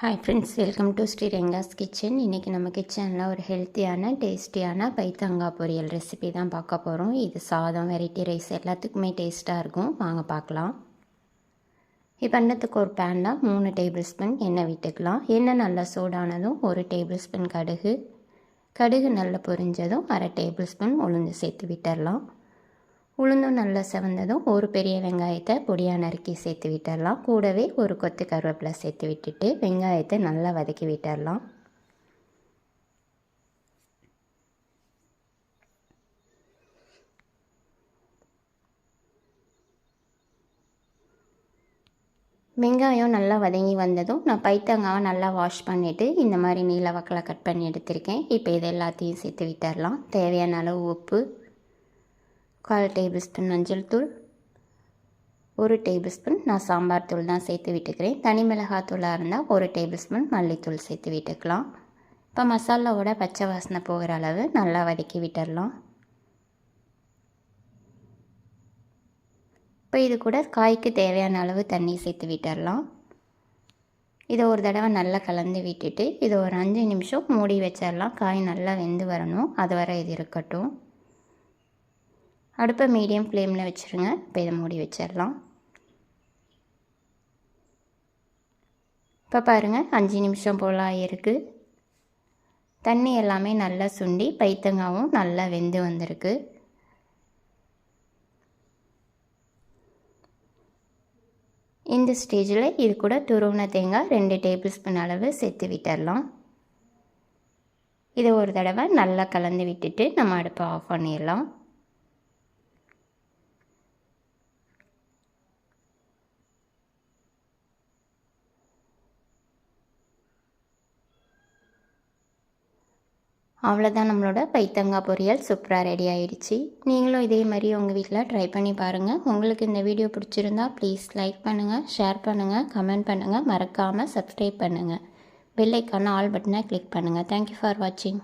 Hi friends welcome to Sri Rengas kitchen இன்றைக்கி நம்ம கிச்சனில் ஒரு ஹெல்த்தியான டேஸ்டியான பைத்தங்காய் பொரியல் ரெசிபி தான் பார்க்க போகிறோம் இது சாதம் வெரைட்டி ரைஸ் எல்லாத்துக்குமே டேஸ்ட்டாக இருக்கும். வாங்க பார்க்கலாம். இப்போ அன்னத்துக்கு ஒரு பேனில் மூணு டேபிள் ஸ்பூன் எண்ணெய் விட்டுக்கலாம். எண்ணெய் நல்லா சூடானதும் ஒரு டேபிள் ஸ்பூன் கடுகு. கடுகு நல்லா பொரிஞ்சதும் அரை டேபிள் ஸ்பூன் உளுந்து சேர்த்து விட்டுடலாம் உளுந்தும் நல்லா செவந்ததும் ஒரு பெரிய வெங்காயத்தை பொடியாக நறுக்கி சேர்த்து விட்டுடலாம். கூடவே ஒரு கொத்து கருவேப்பிலை சேர்த்து விட்டுட்டு வெங்காயத்தை நல்லா வதக்கி விட்டுடலாம். வெங்காயம் நல்லா வதங்கி வந்ததும் நான் பைத்தங்காவை நல்லா வாஷ் பண்ணிவிட்டு இந்த மாதிரி நீல வக்கலை கட் பண்ணி எடுத்திருக்கேன். இப்போ இது எல்லாத்தையும் சேர்த்து விட்டுடலாம். தேவையான அளவு உப்பு கால் டேபிள் ஸ்பூன் மஞ்சள் தூள் ஒரு டேபிள் ஸ்பூன் நான் சாம்பார் தூள் தான் சேர்த்து விட்டுக்கிறேன். தனி மிளகாத்தூளாக இருந்தால் ஒரு டேபிள் ஸ்பூன் மல்லித்தூள் சேர்த்து விட்டுக்கலாம். இப்போ மசாலாவோட பச்சை வாசனை போகிற அளவு நல்லா வதக்கி விட்டுடலாம் இப்போ இது கூட காய்க்கு தேவையான அளவு தண்ணி சேர்த்து விட்டுடலாம் இதை ஒரு தடவை நல்லா கலந்து விட்டுட்டு இதை ஒரு அஞ்சு நிமிஷம் மூடி வச்சிடலாம். காய் நல்லா வெந்து வரணும். அது வரை இது இருக்கட்டும். அடுப்பை மீடியம் ஃப்ளேமில் வச்சுருங்க. இப்போ இதை மூடி வச்சிடலாம். இப்போ பாருங்கள் அஞ்சு நிமிஷம் போல் ஆகிருக்கு தண்ணி எல்லாமே நல்லா சுண்டி பைத்தங்காவும் நல்லா வெந்து வந்திருக்கு. இந்த ஸ்டேஜில் இது கூட துருவன தேங்காய் ரெண்டு டேபிள் ஸ்பூன் அளவு சேர்த்து விட்டுடலாம். இதை ஒரு தடவை நல்லா கலந்து விட்டுட்டு நம்ம அடுப்பை ஆஃப் பண்ணிடலாம். அவ்வளோதான் நம்மளோட பைத்தங்காய் பொரியல் சூப்பராக ரெடி ஆகிடுச்சு நீங்களும் இதே மாதிரி உங்கள் வீட்டில் ட்ரை பண்ணி பாருங்கள் உங்களுக்கு இந்த வீடியோ பிடிச்சிருந்தா ப்ளீஸ் லைக் பண்ணுங்கள் ஷேர் பண்ணுங்கள் கமெண்ட் பண்ணுங்கள் மறக்காமல் சப்ஸ்கிரைப் பண்ணுங்கள் பெல்லைக்கான ஆல் பட்டனை கிளிக் பண்ணுங்கள் தேங்க்யூ ஃபார் வாட்சிங்